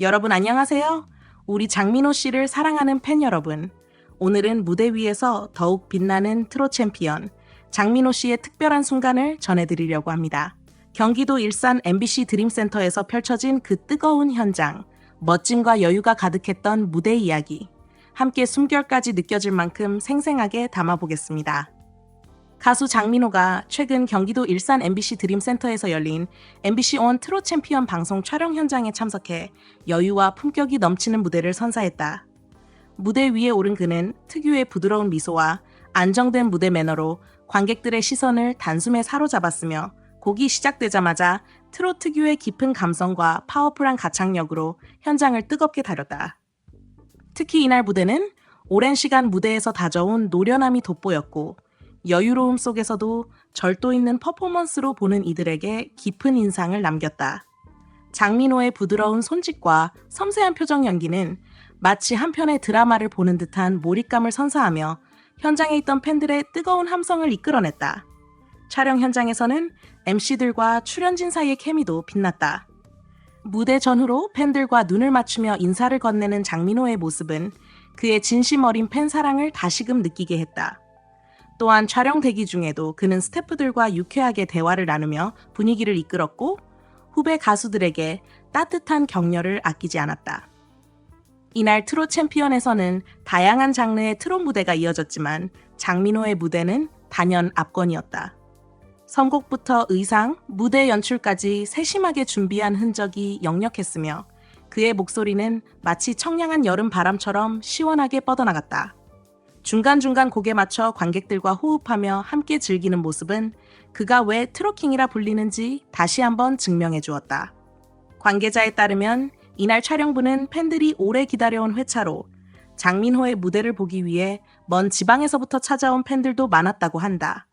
여러분 안녕하세요. 우리 장민호 씨를 사랑하는 팬 여러분. 오늘은 무대 위에서 더욱 빛나는 트롯 챔피언 장민호 씨의 특별한 순간을 전해드리려고 합니다. 경기도 일산 MBC 드림센터에서 펼쳐진 그 뜨거운 현장, 멋짐과 여유가 가득했던 무대 이야기. 함께 숨결까지 느껴질 만큼 생생하게 담아보겠습니다. 가수 장민호가 최근 경기도 일산 MBC 드림센터에서 열린 MBC 온 트롯 챔피언 방송 촬영 현장에 참석해 여유와 품격이 넘치는 무대를 선사했다. 무대 위에 오른 그는 특유의 부드러운 미소와 안정된 무대 매너로 관객들의 시선을 단숨에 사로잡았으며 곡이 시작되자마자 트롯 특유의 깊은 감성과 파워풀한 가창력으로 현장을 뜨겁게 다렸다. 특히 이날 무대는 오랜 시간 무대에서 다져온 노련함이 돋보였고 여유로움 속에서도 절도 있는 퍼포먼스로 보는 이들에게 깊은 인상을 남겼다. 장민호의 부드러운 손짓과 섬세한 표정 연기는 마치 한 편의 드라마를 보는 듯한 몰입감을 선사하며 현장에 있던 팬들의 뜨거운 함성을 이끌어냈다. 촬영 현장에서는 MC들과 출연진 사이의 케미도 빛났다. 무대 전후로 팬들과 눈을 맞추며 인사를 건네는 장민호의 모습은 그의 진심 어린 팬 사랑을 다시금 느끼게 했다. 또한 촬영 대기 중에도 그는 스태프들과 유쾌하게 대화를 나누며 분위기를 이끌었고 후배 가수들에게 따뜻한 격려를 아끼지 않았다. 이날 트롯 챔피언에서는 다양한 장르의 트롯 무대가 이어졌지만 장민호의 무대는 단연 압권이었다. 선곡부터 의상, 무대 연출까지 세심하게 준비한 흔적이 역력했으며 그의 목소리는 마치 청량한 여름 바람처럼 시원하게 뻗어나갔다. 중간중간 곡에 맞춰 관객들과 호흡하며 함께 즐기는 모습은 그가 왜 트로킹이라 불리는지 다시 한번 증명해 주었다. 관계자에 따르면 이날 촬영부는 팬들이 오래 기다려온 회차로 장민호의 무대를 보기 위해 먼 지방에서부터 찾아온 팬들도 많았다고 한다.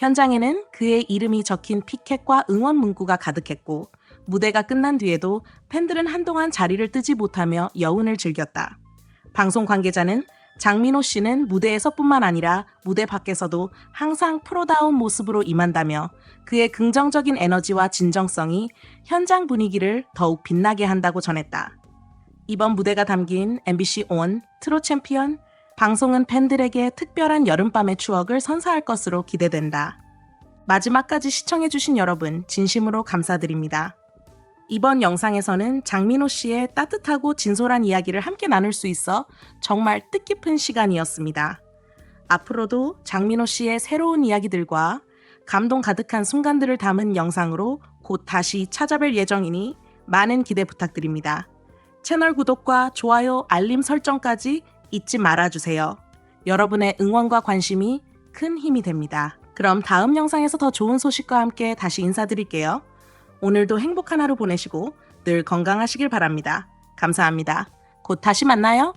현장에는 그의 이름이 적힌 피켓과 응원 문구가 가득했고 무대가 끝난 뒤에도 팬들은 한동안 자리를 뜨지 못하며 여운을 즐겼다. 방송 관계자는 장민호 씨는 무대에서뿐만 아니라 무대 밖에서도 항상 프로다운 모습으로 임한다며 그의 긍정적인 에너지와 진정성이 현장 분위기를 더욱 빛나게 한다고 전했다. 이번 무대가 담긴 MBC 온 트롯 챔피언 방송은 팬들에게 특별한 여름밤의 추억을 선사할 것으로 기대된다. 마지막까지 시청해주신 여러분 진심으로 감사드립니다. 이번 영상에서는 장민호 씨의 따뜻하고 진솔한 이야기를 함께 나눌 수 있어 정말 뜻깊은 시간이었습니다. 앞으로도 장민호 씨의 새로운 이야기들과 감동 가득한 순간들을 담은 영상으로 곧 다시 찾아뵐 예정이니 많은 기대 부탁드립니다. 채널 구독과 좋아요, 알림 설정까지 잊지 말아주세요. 여러분의 응원과 관심이 큰 힘이 됩니다. 그럼 다음 영상에서 더 좋은 소식과 함께 다시 인사드릴게요. 오늘도 행복한 하루 보내시고 늘 건강하시길 바랍니다. 감사합니다. 곧 다시 만나요.